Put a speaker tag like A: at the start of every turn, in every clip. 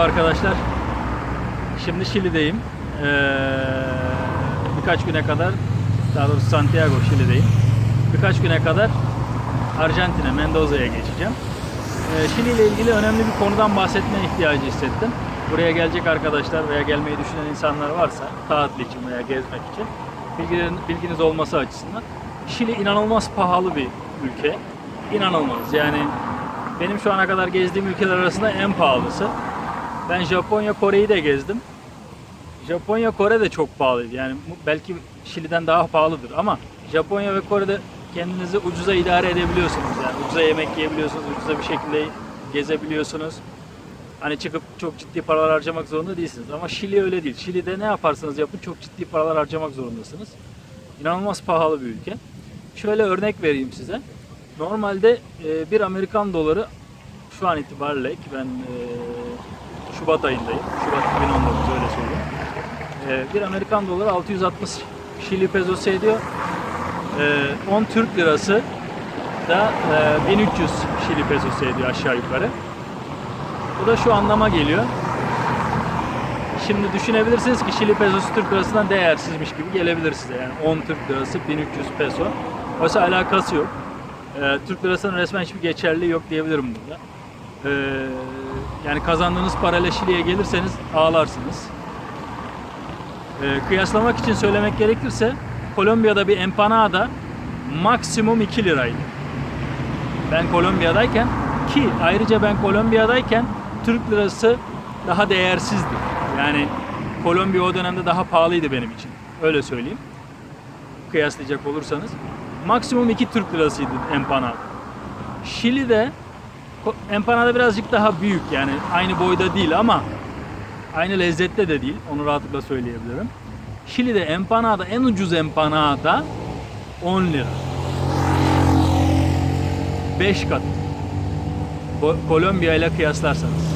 A: Merhaba arkadaşlar. Şimdi Şili'deyim. Ee, birkaç güne kadar, daha doğrusu Santiago Şili'deyim. Birkaç güne kadar Arjantin'e, Mendoza'ya geçeceğim. Ee, Şili ile ilgili önemli bir konudan bahsetmeye ihtiyacı hissettim. Buraya gelecek arkadaşlar veya gelmeyi düşünen insanlar varsa tatil için veya gezmek için bilgilerin, bilginiz olması açısından. Şili inanılmaz pahalı bir ülke. İnanılmaz. Yani benim şu ana kadar gezdiğim ülkeler arasında en pahalısı. Ben Japonya, Kore'yi de gezdim. Japonya, Kore de çok pahalıydı. Yani belki Şili'den daha pahalıdır ama Japonya ve Kore'de kendinizi ucuza idare edebiliyorsunuz. Yani ucuza yemek yiyebiliyorsunuz, ucuza bir şekilde gezebiliyorsunuz. Hani çıkıp çok ciddi paralar harcamak zorunda değilsiniz. Ama Şili öyle değil. Şili'de ne yaparsanız yapın çok ciddi paralar harcamak zorundasınız. İnanılmaz pahalı bir ülke. Şöyle örnek vereyim size. Normalde bir Amerikan doları şu an itibariyle ben Şubat ayındayım. Şubat 2019 öyle söyleyeyim. E, bir Amerikan doları 660 Şili pezosu ediyor. E, 10 Türk lirası da e, 1300 Şili pezosu ediyor aşağı yukarı. Bu da şu anlama geliyor. Şimdi düşünebilirsiniz ki Şili pezosu Türk lirasından değersizmiş gibi gelebilir size. Yani 10 Türk lirası 1300 peso. Oysa alakası yok. Ee, Türk lirasının resmen hiçbir geçerliği yok diyebilirim burada. Ee, yani kazandığınız parayla Şili'ye gelirseniz ağlarsınız. Ee, kıyaslamak için söylemek gerekirse Kolombiya'da bir empanada maksimum 2 liraydı. Ben Kolombiya'dayken ki ayrıca ben Kolombiya'dayken Türk lirası daha değersizdi. Yani Kolombiya o dönemde daha pahalıydı benim için. Öyle söyleyeyim. Kıyaslayacak olursanız. Maksimum 2 Türk lirasıydı empanada. Şili'de empanada birazcık daha büyük yani aynı boyda değil ama aynı lezzette de değil. Onu rahatlıkla söyleyebilirim. Şili'de empanada en ucuz empanada 10 lira. 5 kat. Kolombiya ile kıyaslarsanız.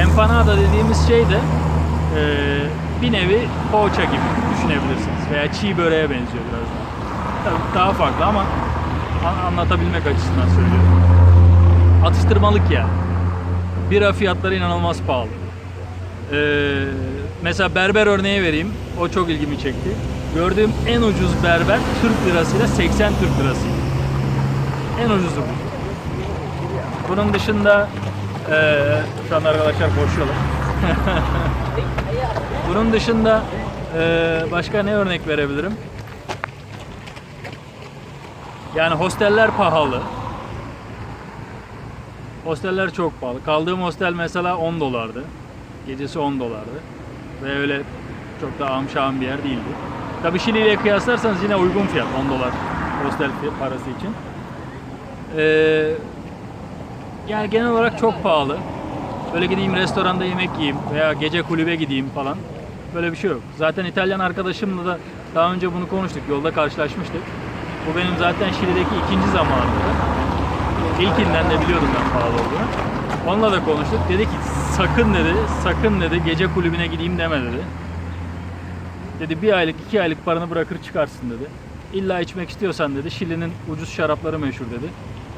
A: Empanada dediğimiz şey de e, bir nevi poğaça gibi düşünebilirsiniz. Veya çiğ böreğe benziyor biraz daha. Tabii daha farklı ama an- anlatabilmek açısından söylüyorum. Atıştırmalık yani. Bira fiyatları inanılmaz pahalı. Ee, mesela berber örneği vereyim. O çok ilgimi çekti. Gördüğüm en ucuz berber Türk lirasıyla 80 Türk lirasıydı. En ucuzu bu. Bunun dışında eee şu an arkadaşlar koşuyorlar. Bunun dışında eee, başka ne örnek verebilirim? Yani hosteller pahalı. Hosteller çok pahalı. Kaldığım hostel mesela 10 dolardı. Gecesi 10 dolardı. Ve öyle çok da amşağım bir yer değildi. Tabii Şili ile kıyaslarsanız yine uygun fiyat 10 dolar hostel parası için. Ee, yani genel olarak çok pahalı. Böyle gideyim restoranda yemek yiyeyim veya gece kulübe gideyim falan. Böyle bir şey yok. Zaten İtalyan arkadaşımla da daha önce bunu konuştuk. Yolda karşılaşmıştık. Bu benim zaten Şili'deki ikinci zamanımdı. İlkinden de biliyordum ben pahalı olduğunu. Onunla da konuştuk. Dedi ki sakın dedi, sakın dedi gece kulübüne gideyim deme dedi. Dedi bir aylık iki aylık paranı bırakır çıkarsın dedi. İlla içmek istiyorsan dedi Şili'nin ucuz şarapları meşhur dedi.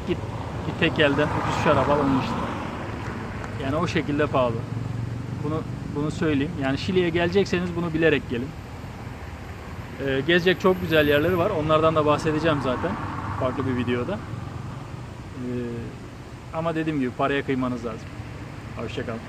A: Git bir tek elden ucuz şarap al onu işte. Yani o şekilde pahalı. Bunu bunu söyleyeyim. Yani Şili'ye gelecekseniz bunu bilerek gelin. Ee, gezecek çok güzel yerleri var. Onlardan da bahsedeceğim zaten farklı bir videoda. Ee, ama dediğim gibi paraya kıymanız lazım. Hoşçakalın.